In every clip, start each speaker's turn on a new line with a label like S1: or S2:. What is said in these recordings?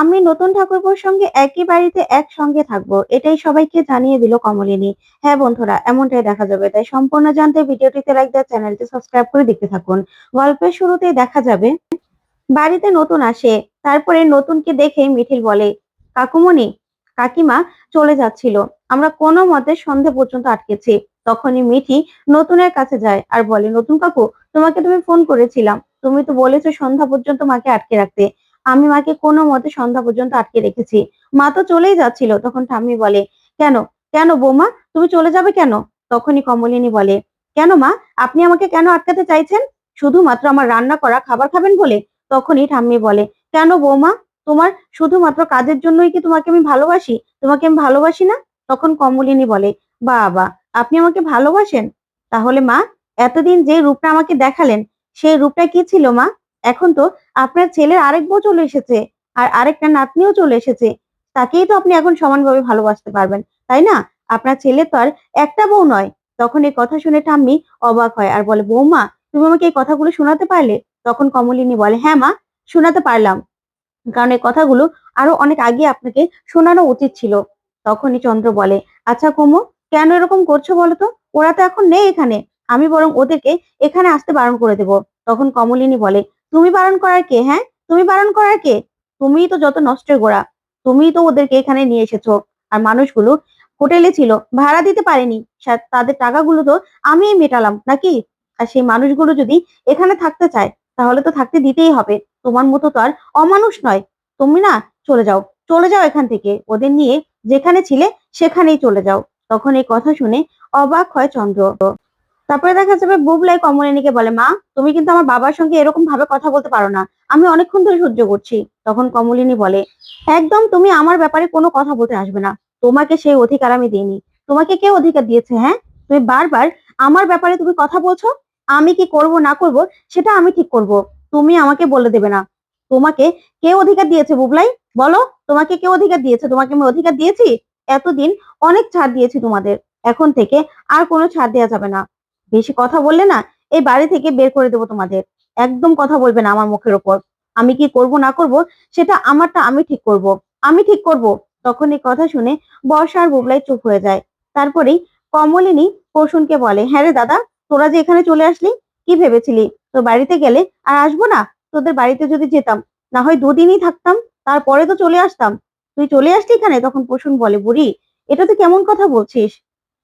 S1: আমি নতুন ঠাকুরপোর সঙ্গে একই বাড়িতে একসঙ্গে থাকব, এটাই সবাইকে জানিয়ে দিল কমলিনী। হ্যাঁ বন্ধুরা, এমনটাই দেখা যাবে। তাই সম্পূর্ণ জানতে ভিডিওটিতে লাইক দেওয়া চ্যানেলটি সাবস্ক্রাইব করে দেখতে থাকুন। গল্পের শুরুতেই দেখা যাবে, বাড়িতে নতুন আসে, তারপরে নতুনকে দেখে মিঠিল বলে, কাকুমণি, কাকিমা চলে যাচ্ছিল। আমরা কোনো মতে সন্ধে পর্যন্ত আটকেছি। তখনই মিঠি নতুনের কাছে যায় আর বলে, নতুন কাকু, তোমাকে তুমি ফোন করেছিলাম। তুমি তো বলেছ সন্ধ্যা পর্যন্ত মাকে আটকে রাখতে। আমি মাকে কোনো মতে সন্ধ্যা পর্যন্ত আটকে রেখেছি। মা তো চলেই যাচ্ছিল। তখন ঠাম্মি বলে, কেন? কেন বৌমা? তুমি চলে যাবে কেন? তখনই কমলিনী বলে, কেন মা? আপনি আমাকে কেন আটকাতে চাইছেন? শুধুমাত্র আমার রান্না করা খাবার খাবেন বলে? তখনই ঠাম্মি বলে, কেন বৌমা? তোমার শুধুমাত্র কাজের জন্যই কি তোমাকে আমি ভালোবাসি? তোমাকে আমি ভালোবাসি না? তখন কমলিনী বলে, বাবা, আপনি আমাকে ভালোবাসেন? তাহলে মা, এতদিন যে রূপটা আমাকে দেখালেন, সেই রূপটা কি ছিল মা? এখন তো আপনার ছেলের আরেক বউ চলে এসেছে, আর আরেকটা নাতনিও চলে এসেছে, তাকেই তো আপনি এখন সমানভাবে ভালোবাসতে পারবেন, তাই না? আপনার ছেলে তো আর একটা বউ নয়। তখন এই কথা শুনে ঠাম্মি অবাক হয় আর বলে বৌমা তুমি আমাকে এই কথাগুলো শোনাতে পারলে? তখন কমলিনী বলে হ্যাঁ মা, শোনাতে পারলাম। কারণ এই কথাগুলো আরও অনেক আগে আপনাকে শোনানো উচিত ছিল। তখনই চন্দ্র বলে আচ্ছা কুমু, কেন এরকম করছ বলো তো? ওরা তো এখন নেই এখানে। আমি বরং ওদেরকে এখানে আসতে বারণ করে দেব। তখন কমলিনী বলে তুমি বারণ করার কে হ্যাঁ? তুমি বারণ করার কে? তুমিই তো যত নষ্টের গোড়া। তুমিই তো ওদেরকে এখানে নিয়ে এসেছ। আর মানুষগুলো হোটেলে ছিল, ভাড়া দিতে পারেনি। তাদের টাকাগুলো তো আমিই মেটালাম, নাকি? আর সেই মানুষগুলো যদি এখানে থাকতে চায়, তাহলে তো থাকতে দিতেই হবে। তোমার মতো তো আর অমানুষ নয়। তুমি না চলে যাও চলে যাও এখান থেকে। ওদের নিয়ে যেখানে ছিলে সেখানেই চলে যাও। তখন এই কথা শুনে অবাক হয় চন্দ্র। তারপরে দেখা যাবে বুবলাই কমলিনীকে বলে, মা, তুমি কিন্তু আমার বাবার সঙ্গে এরকম ভাবে কথা বলতে পারো না। আমি অনেকক্ষণ ধরে সহ্য করছি। তখন কমলিনী বলে, একদম তুমি আমার ব্যাপারে কোনো কথা বলতে আসবে না। তোমাকে সেই অধিকার আমি দিইনি। তোমাকে কে অধিকার দিয়েছে হ্যাঁ? তুমি বারবার আমার ব্যাপারে তুমি কথা বলছো? আমি কি করব, না করব, সেটা আমি ঠিক করব। তুমি আমাকে বলে দেবে না। তোমাকে কে অধিকার দিয়েছে বুবলাই? বলো, তোমাকে কে অধিকার দিয়েছে? তোমাকে আমি অধিকার দিয়েছি? এতদিন অনেক ছাড় দিয়েছি তোমাদের। এখন থেকে আর কোনো ছাড় দেওয়া যাবে না। বেশি কথা বললে না, এই বাড়ি থেকে বের করে দেবো তোমাদের। একদম কথা বলবে না আমার মুখের ওপর। আমি কি করব, না করব, সেটা আমারটা আমি ঠিক করব। আমি ঠিক করব? তখন এই কথা শুনে বর্ষা আর বুবলাই চুপ হয়ে যায়। তারপরেই কমলিনী প্রসূনকে বলে হ্যাঁ রে দাদা, তোরা যে এখানে চলে আসলি, কি ভেবেছিলি? তো বাড়িতে গেলে আর আসব না? তোদের বাড়িতে যদি যেতাম, না হয় দুদিনই থাকতাম, তারপরে তো চলে আসতাম। তুই চলে আসলি এখানে? তখন প্রসূন বলে, বুড়ি, এটা তো কেমন কথা বলছিস?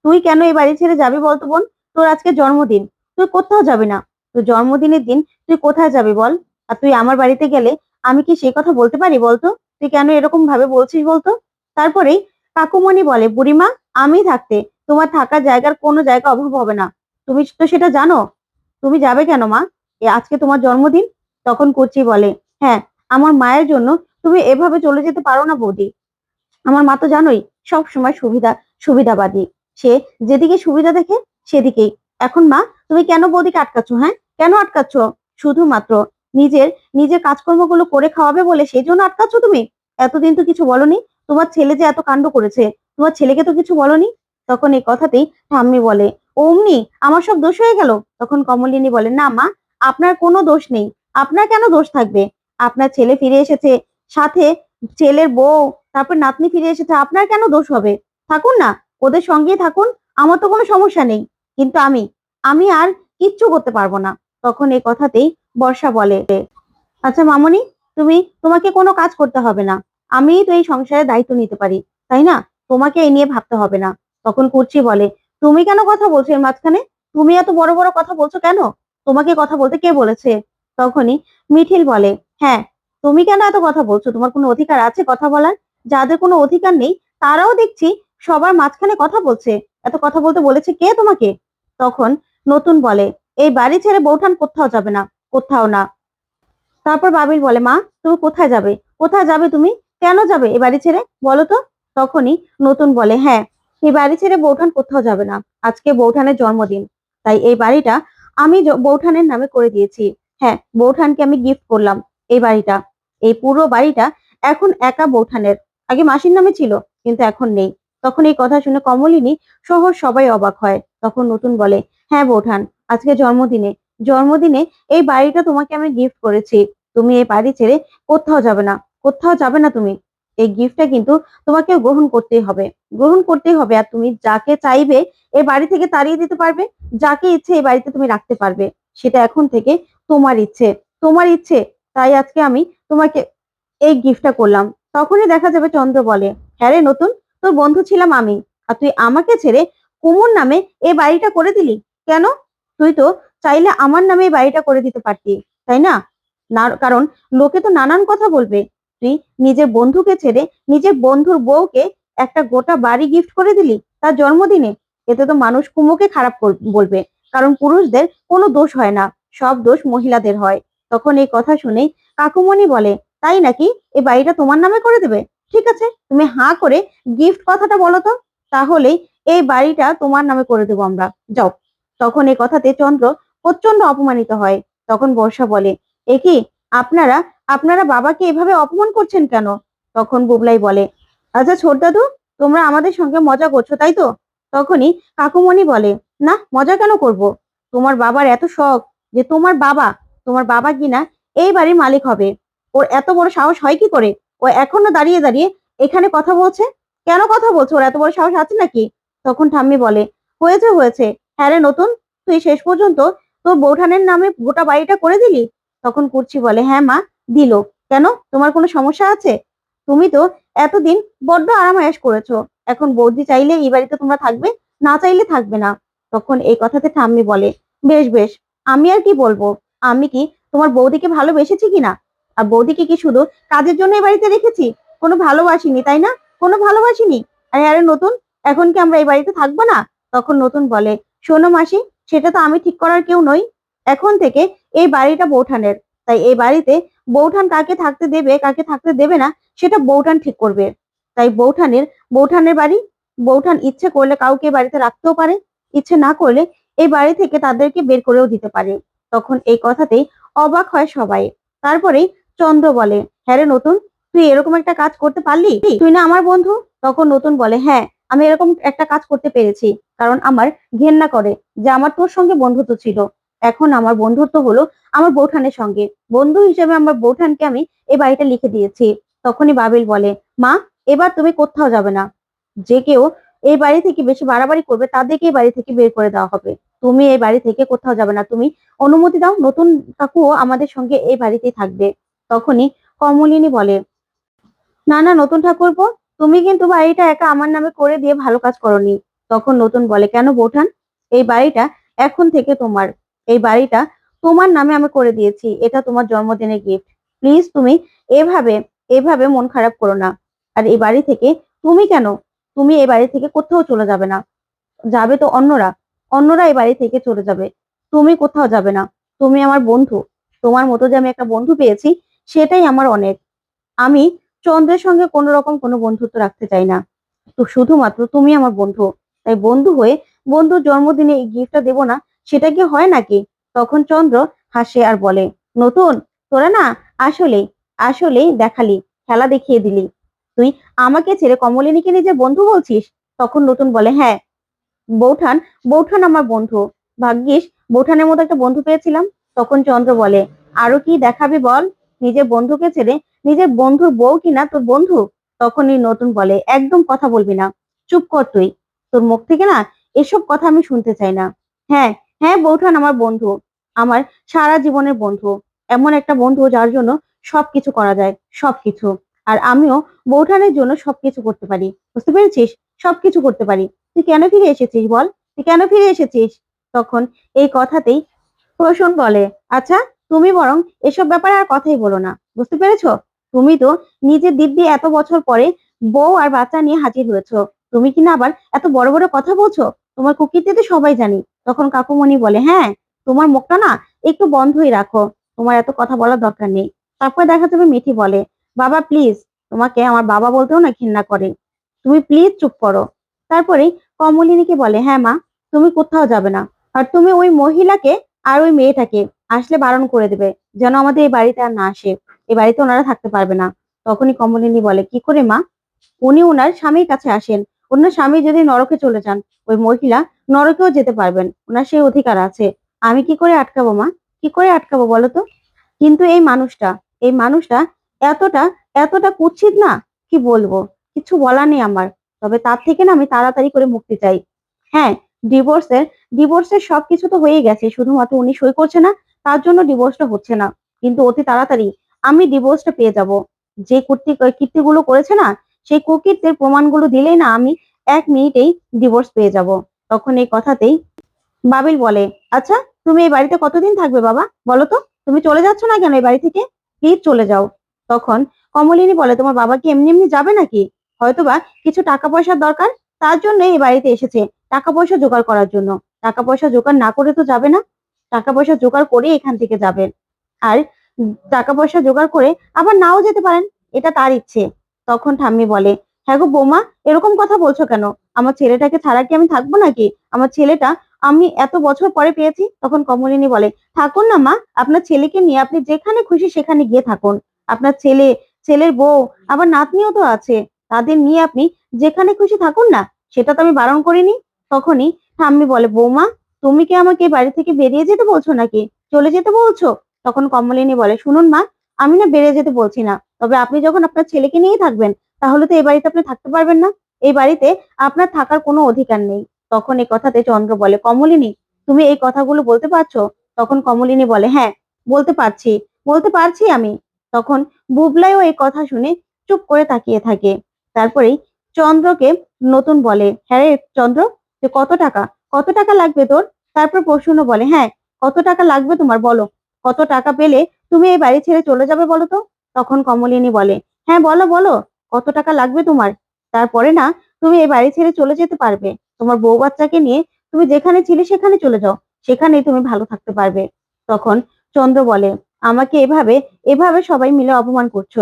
S1: তুই কেন এই বাড়ি ছেড়ে যাবি বলতো বোন? তোর আজকে জন্মদিন, তুই কোথাও যাবে না। তোর জন্মদিনের দিন তুই কোথায় যাবি বল? আর তুই আমার বাড়িতে গেলে আমি কি সেই কথা বলতে পারি বলতো? তুই কেন এরকম ভাবে বলছিস বলতো? তারপরে কাকুমণি বলে, বুড়িমা, আমি থাকতে তোমার থাকার জায়গার কোনো জায়গা অভাব হবে না। তুমি তো সেটা জানো। তুমি যাবে কেন মা? আজকে তোমার জন্মদিন? তখন কুচি বলে হ্যাঁ আমার মায়ের জন্য তুমি এভাবে চলে যেতে পারো না বৌদি। আমার মা তো জানোই সব সময় সুবিধা, সুবিধাবাদী। সে যেদিকে সুবিধা দেখে সেদিকেই। এখন মা, তুমি কেন বৌদিকে আটকাচ্ছ হ্যাঁ? কেন আটকাচ্ছ? শুধুমাত্র নিজের নিজের কাজকর্মগুলো করে খাওয়াবে বলে সেই জন্য আটকাচ্ছ তুমি? এতদিন তো কিছু বলনি। তোমার ছেলে যে এত কাণ্ড করেছে, তোমার ছেলেকে তো কিছু বলনি? তখন এই কথাতেই ঠাম্মি বলে, অমনি, আমার সব দোষ হয়ে গেল? তখন কমলিনী বলে, না মা, আপনার কোনো দোষ নেই। আপনার কেন দোষ থাকবে? আপনার ছেলে ফিরে এসেছে, সাথে ছেলের বউ, তারপর নাতনি ফিরে এসেছে, আপনার কেন দোষ হবে? থাকুন না, ওদের সঙ্গেই থাকুন, আমার তো কোনো সমস্যা নেই। কিন্তু আমি আমি আর কিচ্ছু করতে পারব না। তখন এই কথাতেই বর্ষা বলে আচ্ছা মামনি, তুমি, তোমাকে কোনো কাজ করতে হবে না। আমিই তো এই সংসারের দায়িত্ব নিতে পারি, তাই না? তোমাকে এই নিয়ে ভাবতে হবে না। তখন কুর্চি বলে, তুমি কেন কথা বলছো এর মাঝখানে? তুমি এত বড় বড় কথা বলছো কেন? তোমাকে কথা বলতে কে বলেছে? তখনই মিঠিল বলে হ্যাঁ তুমি কেন এত কথা বলছো? তোমার কোনো অধিকার আছে কথা বলার? যাদের কোনো অধিকার নেই, তারাও দেখছি সবার মাঝখানে কথা বলছে। এত কথা বলতে বলেছে কে তোমাকে? তখন নতুন বলে, এই বাড়ি ছেড়ে বৌঠান কোথাও যাবে না, কোথাও না। তারপর বাবিল বলে, মা, তুমি কোথায় যাবে? কোথায় যাবে তুমি? কেন যাবে এই বাড়ি ছেড়ে? বলো তো। তখনই নতুন বলে হ্যাঁ এই বাড়ি ছেড়ে বৌঠান কোথাও যাবে না। আজকে বৌঠানের জন্মদিন। তাই এই বাড়িটা আমি বৌঠানের নামে করে দিয়েছি। হ্যাঁ বৌঠানকে আমি গিফট করলাম এই বাড়িটা। এই পুরো বাড়িটা এখন একা বৌঠানের। আগে মাসির নামে ছিল, কিন্তু এখন নেই। তখন এই কথা শুনে কমলিনী সহ সবাই অবাক হয়। তখন নতুন বলে হ্যাঁ বৌঠান, আজকে জন্মদিনে জন্মদিনে এই বাড়িটা তোমাকে আমি গিফট করেছি। তুমি এই বাড়ি ছেড়ে কোথাও যাবে না, কোথাও যাবে না তুমি। এই গিফটটা কিন্তু তোমাকে গ্রহণ করতেই হবে। গ্রহণ করতেই হবে আর তুমি যাকে চাইবে এই বাড়ি থেকে তাড়িয়ে দিতে পারবে, যাকে ইচ্ছে এই বাড়িতে তুমি রাখতে পারবে। সেটা এখন থেকে তোমার ইচ্ছে তোমার ইচ্ছে। তাই আজকে আমি তোমাকে এই গিফটটা করলাম। তখনই দেখা যাবে চন্দ্র বলে হ্যাঁ রে নতুন, তোর বন্ধু ছিলাম আমি, আর তুই আমাকে ছেড়ে কুমুর নামে এই বাড়িটা করে দিলি? কেন? তুই তো চাইলে আমার নামে এই বাড়িটা করে দিতে পারতি, তাই না? কারণ লোকে তো নানান কথা বলবে। তুই নিজের বন্ধুকে ছেড়ে নিজের বন্ধুর বউকে একটা গোটা বাড়ি গিফট করে দিলি তার জন্মদিনে? এতে তো মানুষ কুমুকে খারাপ বলবে। কারণ পুরুষদের কোনো দোষ হয় না, সব দোষ মহিলাদের হয়। তখন এই কথা শুনেই কাকুমণি বলে, তাই নাকি এই বাড়িটা তোমার নামে করে দেবে? ঠিক আছে, তুমি হাঁ করে গিফট কথাটা বলো তো। তাহলেই এই বাড়িটা তোমার নামে করে দেবো আমরা। যাও। তখন এই কথাতে চন্দ্র প্রচণ্ড অপমানিত হয়। তখন বর্ষা বলে, এ কি? আপনারা আপনারা বাবাকে এভাবে অপমান করছেন কেন? তখন বুবলাই বলে আচ্ছা ছোট দাদু তোমরা আমাদের সঙ্গে মজা করছ, তাই তো? তখনই কাকুমণি বলে, না, মজা কেন করব? তোমার বাবার এত শখ যে তোমার বাবা তোমার বাবা কিনা এই বাড়ির মালিক হবে। ওর এত বড় সাহস হয় কি করে? ও এখনও দাঁড়িয়ে দাঁড়িয়ে এখানে কথা বলছে? কেন কথা বলছে? ওর এত বড় সাহস আছে নাকি? তখন ঠাম্মি বলে, হয়েছে হয়েছে। হ্যাঁ রে নতুন, তুই শেষ পর্যন্ত তোর বৌঠানের নামে গোটা বাড়িটা করে দিলি? তখন কুর্চি বলে হ্যাঁ মা, দিল। কেন? তোমার কোনো সমস্যা আছে? তুমি তো এতদিন বড্ড আরামায়াস করেছ। এখন বৌদি চাইলে এই বাড়িতে তোমরা থাকবে, না চাইলে থাকবে না। তখন এই কথাতে ঠাম্মি বলে, বেশ বেশ, আমি আর কি বলব? আমি কি তোমার বৌদিকে ভালোবেসেছি কিনা আর বৌদিকে কি শুধু কাজের জন্য এই বাড়িতে রেখেছি? কোনো ভালোবাসিনি, তাই না? কোনো ভালোবাসিনি? আরে আরে নতুন এখন কি আমরা এই বাড়িতে থাকব না? তখন নতুন বলে, শোনো মাসি, সেটা তো আমি ঠিক করার কেউ নই। এখন থেকে এই বাড়িটা বৌঠানের। তাই এই বাড়িতে বৌঠান কাকে থাকতে দেবে, কাকে থাকতে দেবে না, সেটা বৌঠান ঠিক করবে। তাই বৌঠানের বৌঠানের বাড়ি, বৌঠান ইচ্ছে করলে কাউকে বাড়িতে রাখতেও পারে, ইচ্ছে না করলে এই বাড়ি থেকে তাদেরকে বের করেও দিতে পারে। তখন এই কথাতেই অবাক হয় সবাই। তারপরেই চন্দ্র বলে হ্যাঁ রে নতুন, তুই এরকম একটা কাজ করতে পারলি? তুই না আমার বন্ধু? তখন নতুন বলে হ্যাঁ আমি এরকম একটা কাজ করতে পেরেছি, কারণ আমার ঘেন্না করে যে আমার তোর সঙ্গে বন্ধুত্ব ছিল। এখন আমার বন্ধুত্ব হলো আমার বৌঠানের সঙ্গে। বন্ধু হিসেবে আমার বৌঠানকে আমি এই বাড়িটা লিখে দিয়েছি। তখনই বাবিল বলে, মা, এবার তুমি কোথাও যাবে না। যে কেউ এই বাড়ি থেকে বেশি বাড়াবাড়ি করবে, তাদেরকে এই বাড়ি থেকে বের করে দেওয়া হবে। তুমি এই বাড়ি থেকে কোথাও যাবে না। তুমি অনুমতি দাও, নতুন কাকুও আমাদের সঙ্গে এই বাড়িতেই থাকবে। তখনই কমলিনী বলে, না না, নতুন ঠাকুরপো তুমি কিন্তু বাড়িটা একা আমার নামে করে দিয়ে ভালো কাজ করনি। তখন নতুন বলে, কেন বোঠান? এই বাড়িটা এখন থেকে তোমার। এই বাড়িটা তোমার নামে আমি করে দিয়েছি। এটা তোমার জন্মদিনের গিফট প্লিজ তুমি এভাবে এভাবে মন খারাপ করো না। আর এই বাড়ি থেকে তুমি কেন? তুমি এই বাড়ি থেকে কোথাও চলে যাবে না। যাবে তো অন্যরা। অন্যরা এই বাড়ি থেকে চলে যাবে। তুমি কোথাও যাবে না। তুমি আমার বন্ধু। তোমার মতো যে আমি একটা বন্ধু পেয়েছি, সেটাই আমার অনেক। আমি চন্দ্রের সঙ্গে কোনো রকম কোনো বন্ধুত্ব রাখতে চাই না। তো শুধুমাত্র তুমি আমার বন্ধু। তাই বন্ধু হয়ে বন্ধুর জন্মদিনে এই গিফটটা দেবো না, সেটা কি হয় নাকি? তখন চন্দ্র হাসে আর বলে, নতুন, তোরা না আসলে আসলেই দেখালি, খেলা দেখিয়ে দিলি। তুই আমাকে ছেড়ে কমলিনীকে নিজের বন্ধু বলছিস? তখন নতুন বলে হ্যাঁ বৌঠান বৌঠান আমার বন্ধু। ভাগ্যিস, বৌঠানের মতো একটা বন্ধু পেয়েছিলাম। তখন চন্দ্র বলে, আরও কি দেখাবি বল? নিজের বন্ধুকে ছেড়ে নিজের বন্ধুর বউ কিনা তোর বন্ধু? তখনই নতুন বলে, একদম কথা বলবি না। চুপ কর তুই। তোর মুখ থেকে না এসব কথা আমি শুনতে চাই না। হ্যাঁ হ্যাঁ বৌঠান আমার বন্ধু। আমার সারা জীবনের বন্ধু। এমন একটা বন্ধু যার জন্য সবকিছু করা যায়, সবকিছু। আর আমিও বৌঠানের জন্য সবকিছু করতে পারি। বুঝতে পেরেছিস? সবকিছু করতে পারি। তুই কেন ফিরে এসেছিস বল? তুই কেন ফিরে এসেছিস? তখন এই কথাতেই প্রসূন বলে আচ্ছা তুমি বরং এসব ব্যাপারে আর কথাই বলো না, বুঝতে পেরেছ? তুমি তো নিজের দিব্যি এত বছর পরে বউ আর বাচ্চা নিয়ে হাজির হয়েছো, তুমি কিনা আবার এত বড় বড় কথা বলছো? তোমার কুকিরতে তো সবাই জানি, তখন কাকুমণি বলে হ্যাঁ তোমার মুখটা না একটু বন্ধই রাখো, তোমার এত কথা বলার দরকার নেই। তারপর দেখা যাবে মিঠি বলে, বাবা প্লিজ তোমাকে আমার বাবা বলতেও না ঘৃণা করে। তুমি প্লিজ চুপ করো। তারপরে কমলিনীকে বলে হ্যাঁ মা, তুমি কোথাও যাবে না, আর তুমি ওই মহিলাকে আর ওই মেয়েটাকে আসলে বারণ করে দেবে, যেন আমাদের এই বাড়িতে আর না আসে। এই বাড়িতে ওনারা থাকতে পারবে না। তখনই কমলিনী বলে, কি করে মা? উনি ওনার স্বামীর কাছে আসেন। ওনার স্বামী যদি নরকে চলে যান, ওই মহিলা নরকেও যেতে পারবেন। ওনার সেই অধিকার আছে। আমি কি করে আটকাবো মা? কি করে আটকাবো বলো তো? কিন্তু এই মানুষটা এই মানুষটা এতটা এতটা কুচ্ছিত না? কি বলব? কিছু বলার নেই আমার। তবে তার থেকে না আমি তাড়াতাড়ি করে মুক্তি চাই। হ্যাঁ ডিভোর্সের ডিভোর্সের সবকিছু তো হয়ে গেছে। শুধুমাত্র উনি সই করছে না তার জন্য ডিভোর্সটা হচ্ছে না। কিন্তু অতি তাড়াতাড়ি আমি ডিভোর্সটা পেয়ে যাব। যে কীর্তি কীর্তিগুলো করেছে না, সেই কুকীর্তির প্রমাণগুলো দিলেই না আমি এক মিনিটেই ডিভোর্স পেয়ে যাব। তখন এই কথাতেই বাবিল বলে আচ্ছা তুমি এই বাড়িতে কতদিন থাকবে বাবা? বলো তো, তুমি চলে যাচ্ছ না কেন এই বাড়ি থেকে? প্লিজ চলে যাও। তখন কমলিনী বলে, তোমার বাবা কি এমনি এমনি যাবে নাকি? হয়তোবা কিছু টাকা পয়সার দরকার। তার জন্য এই বাড়িতে এসেছে টাকা পয়সা জোগাড় করার জন্য। টাকা পয়সা জোগাড় না করে তো যাবে না। টাকা পয়সা জোগাড় করে এখান থেকে যাবেন। আর টাকা পয়সা জোগাড় করে আবার নাও যেতে পারেন, এটা তার ইচ্ছে। তখন ঠাম্মি বলে হ্যাঁ গো বৌমা, এরকম কথা বলছো কেন? আমার ছেলেটাকে ছাড়া কি আমি থাকব নাকি? আমার ছেলেটা আমি এত বছর পরে পেয়েছি? তখন কমলিনী বলে, থাকুন না মা, আপনার ছেলেকে নিয়ে আপনি যেখানে খুশি সেখানে গিয়ে থাকুন। আপনার ছেলে, ছেলের বউ, আবার নাতনিও তো আছে। তাদের নিয়ে আপনি যেখানে খুশি থাকুন না, সেটা তো আমি বারণ করিনি? তখনই ঠাম্মি বলে, বৌমা তুমি কি আমাকে বাড়ি থেকে বেরিয়ে যেতে বলছো নাকি? চলে যেতে বলছো? তখন কমলিনী বলে, শুনুন মা, আমি না বেরিয়ে যেতে বলছি না। তবে আপনি যখন আপনার ছেলেকে নিয়েই থাকবেন, তাহলে তো এই বাড়িতে আপনি থাকতে পারবেন না। এই বাড়িতে আপনার থাকার কোনো অধিকার নেই। তখন এই কথাতে চন্দ্র বলে, কমলিনী, তুমি এই কথাগুলো বলতে পারছ? তখন কমলিনী বলে হ্যাঁ বলতে পারছি বলতে পারছি আমি। তখন বুবলাইও এই কথা শুনে চুপ করে তাকিয়ে থাকে। তারপরেই চন্দ্রকে নতুন বলে হ্যাঁ রে চন্দ্র, যে কত টাকা? কত টাকা লাগবে তোর? তারপর প্রসূন বলে হ্যাঁ কত টাকা লাগবে তোমার বলো। কত টাকা পেলে তুমি এই বাড়ি ছেড়ে চলে যাবে বলো তো? তখন কমলিনী বলে হ্যাঁ বলো বলো, কত টাকা লাগবে তোমার? তারপরে না, তুমি এই বাড়ি ছেড়ে চলে যেতে পারবে। তোমার বউ বাচ্চাকে নিয়ে তুমি যেখানে ছিলে সেখানে চলে যাও। সেখানেই তুমি ভালো থাকতে পারবে। তখন চন্দ্র বলে, আমাকে এভাবে এভাবে সবাই মিলে অপমান করছ।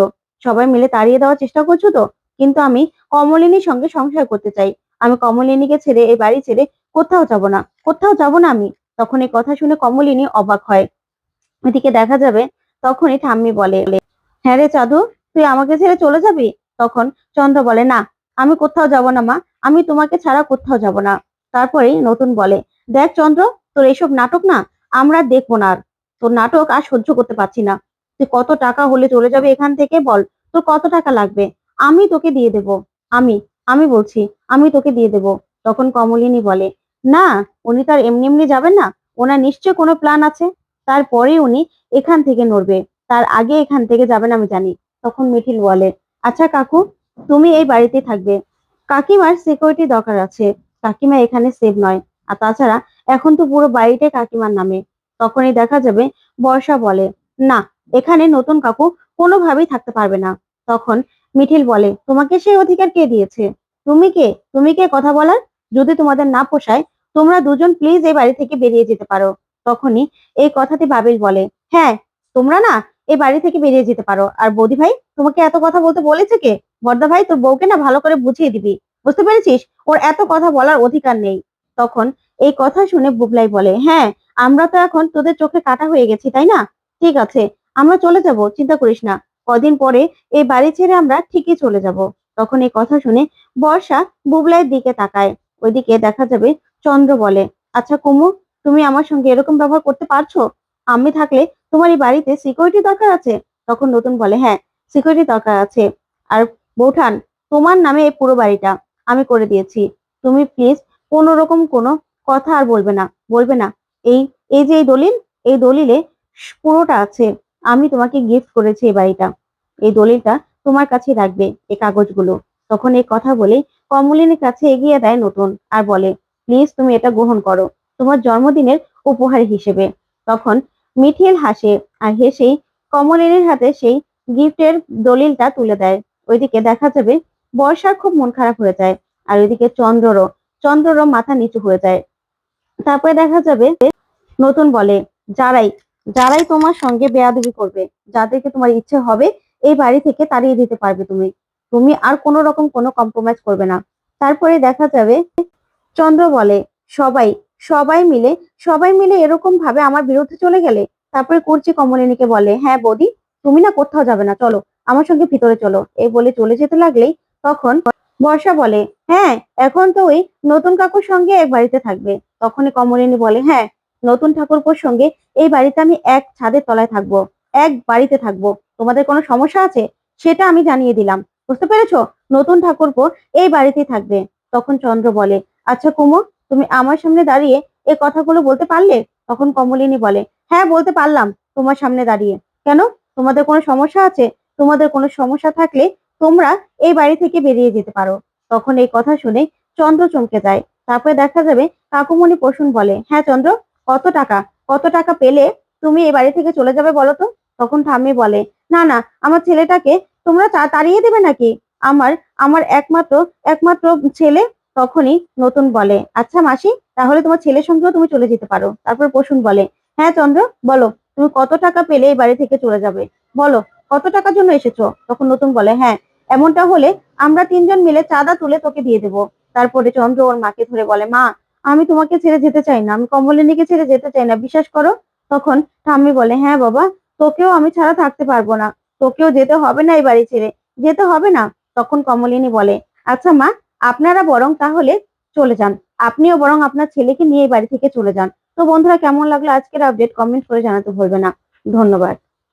S1: সবাই মিলে তাড়িয়ে দেওয়ার চেষ্টা করছ তো? কিন্তু আমি কমলিনীর সঙ্গে সংসার করতে চাই। আমি কমলিনীকে ছেড়ে এই বাড়ি ছেড়ে কোথাও যাব না, কোথাও যাব না আমি। তখন এই কথা শুনে কমলিনী অবাক হয়। এদিকে দেখা যাবে তখনই ঠাম্মি বলে হ্যাঁ রে চাঁদু, তুই আমাকে ছেড়ে চলে যাবি? তখন চন্দ্র বলে, না, আমি কোথাও যাব না মা, আমি তোমাকে ছাড়া কোথাও যাব না। তারপরেই নতুন বলে, দেখ চন্দ্র, তোর এইসব নাটক না, আমরা দেখব না আর। তোর নাটক আর সহ্য করতে পারছি না। তুই কত টাকা হলে চলে যাবে এখান থেকে বল, তোর কত টাকা লাগবে? আমি তোকে দিয়ে দেব। আমি আমি বলছি, আমি তোকে দিয়ে দেব। তখন কমলিনী বলে না, উনি তার এমনি এমনি যাবেন না। ওনার নিশ্চয় কোনো প্ল্যান আছে। তারপরে উনি এখান থেকে নড়বে। তার আগে এখান থেকে যাবেন আমি জানি, তখন মিঠিল বলে আচ্ছা কাকু, তুমি এই বাড়িতে থাকবে। কাকিমার সিকিউরিটি দরকার আছে। কাকিমা এখানে সেভ নয়। আর তাছাড়া এখন তো পুরো বাড়িটাই কাকিমার নামে। তখনই দেখা যাবে বর্ষা বলে, না, এখানে নতুন কাকু কোনোভাবেই থাকতে পারবে না। তখন মিঠিল বলে, তোমাকে সেই অধিকার কে দিয়েছে? তুমি কে? তুমি কে কথা বলার? যদি তোমাদের না পোষায় তোমরা দুজন প্লিজ এই বাড়ি থেকে বেরিয়ে যেতে পারো। তখনই এই কথাতে বাবিল বলে হ্যাঁ তোমরা না এই বাড়ি থেকে বেরিয়ে যেতে পারো। আর বৌদি ভাই, তোমাকে এত কথা বলতে বলেছে কে? বর্দা ভাই, তোর বউকে না ভালো করে বুঝিয়ে দিবি। বুঝতে পেরেছিস? ওর এত কথা বলার অধিকার নেই। তখন এই কথা শুনে বুবলাই বলে হ্যাঁ আমরা তো এখন তোদের চোখে কাটা হয়ে গেছি, তাই না? ঠিক আছে, আমরা চলে যাব, চিন্তা করিস না। কদিন পরে এই বাড়ি ছেড়ে আমরা ঠিকই চলে যাব। তখন এই কথা শুনে বর্ষা বুবলাইয়ের দিকে তাকায়। ওইদিকে দেখা যাবে চন্দ্র বলে আচ্ছা কুমু, তুমি আমার সঙ্গে এরকম ব্যবহার করতে পারছ? আমি থাকলে তোমার এই বাড়িতে সিকিউরিটি দরকার আছে? তখন নতুন বলে হ্যাঁ সিকিউরিটি দরকার আছে। আর বৌঠান, তোমার নামে এই পুরো বাড়িটা আমি করে দিয়েছি। তুমি প্লিজ কোনো রকম কোনো কথা আর বলবে না বলবে না। এই এই যে এই দলিল, এই দলিলে পুরোটা আছে। আমি তোমাকে গিফট করেছি এই বাড়িটা। এই দলিলটা তোমার কাছে রাখবে এই কাগজগুলো। তখন এই কথা বলে কমলিনীর কাছে এগিয়ে দেয় নতুন আর বলে প্লিজ তুমি এটা গ্রহণ করো। তোমার জন্মদিনের উপহার হিসেবে। তখন মিঠিল হাসে আর হেসেই কমলিনীর হাতে সেই গিফটের দলিলটা তুলে দেয়। ওইদিকে দেখা যাবে বর্ষার খুব মন খারাপ হয়ে যায় আর ওইদিকে চন্দ্ররও চন্দ্ররও মাথা নিচু হয়ে যায়। তারপরে দেখা যাবে নতুন বলে, যারাই যারাই তোমার সঙ্গে বেয়াদবি করবে, যাদেরকে তোমার ইচ্ছে হবে এই বাড়ি থেকে তাড়িয়ে দিতে পারবে তুমি। তুমি আর কোনো রকম কোনো কম্প্রোমাইজ করবে না। তারপরে দেখা যাবে চন্দ্র বলে, সবাই সবাই মিলে সবাই মিলে এরকম ভাবে আমার বিরুদ্ধে চলে গেলে? তারপরে কুর্চি কমলিনীকে বলে হ্যাঁ বৌদি, তুমি না কোথাও যাবে না, চলো, আমার সঙ্গে ভিতরে চলো। এই বলে চলে যেতে লাগলেই তখন বর্ষা বলে হ্যাঁ এখন তো ওই নতুন কাকুর সঙ্গে এক বাড়িতে থাকবে। তখনই কমলিনী বলে হ্যাঁ নতুন ঠাকুরপুর সঙ্গে এই বাড়িতে আমি এক ছাদের তলায় থাকব, এক বাড়িতে থাকব। তোমাদের কোনো সমস্যা আছে? সেটা আমি জানিয়ে দিলাম। বুঝতে পেরেছ? নতুন ঠাকুরপো এই বাড়িতেই থাকবে। তখন চন্দ্র বলে আচ্ছা কুমো, তুমি আমার সামনে দাঁড়িয়ে এই কথাগুলো বলতে পারলে? তখন কমলিনী বলে হ্যাঁ বলতে পারলাম, তোমার সামনে দাঁড়িয়ে। কেন? তোমাদের কোনো সমস্যা আছে? তোমাদের কোনো সমস্যা থাকলে তোমরা এই বাড়ি থেকে বেরিয়ে যেতে পারো। তখন এই কথা শুনে চন্দ্র চমকে যায়। তারপরে দেখা যাবে কাকুমণি প্রসূন বলে হ্যাঁ চন্দ্র, কত টাকা? কত টাকা পেলে তুমি এই বাড়ি থেকে চলে যাবে বলো তো? তখন ঠাম্মি বলে, না না, আমার ছেলেটাকে তোমরা তাড়িয়ে দেবে নাকি? আমার আমার একমাত্র একমাত্র ছেলে তখনই নতুন বলে আচ্ছা মাসি, তাহলে তোমার ছেলের সঙ্গেও তুমি চলে যেতে পারো। তারপর প্রসূন বলে হ্যাঁ চন্দ্র, বলো, তুমি কত টাকা পেলে এই বাড়ি থেকে চলে যাবে? বলো, কত টাকার জন্য এসেছ? তখন নতুন বলে হ্যাঁ এমনটা হলে আমরা তিনজন মিলে চাঁদা তুলে তোকে দিয়ে দেবো। তারপরে চন্দ্র ওর মাকে ধরে বলে, মা, আমি তোমাকে ছেড়ে যেতে চাই না, আমি কমলিনীকে ছেড়ে যেতে চাই না, বিশ্বাস করো? তখন ঠাম্মি বলে হ্যাঁ বাবা, তোকেও আমি ছাড়া থাকতে পারব না, তোকেও যেতে হবে না এই বাড়ি ছেড়ে, যেতে হবে না? তখন কমলিনী বলে আচ্ছা মা আপনারা বরং তাহলে চলে যান। আপনিও বরং আপনার ছেলেকে নিয়ে বাড়ি থেকে চলে যান। তো বন্ধুরা, কেমন লাগল আজকের আপডেট কমেন্ট করে জানাতে ভুলবে না। ধন্যবাদ।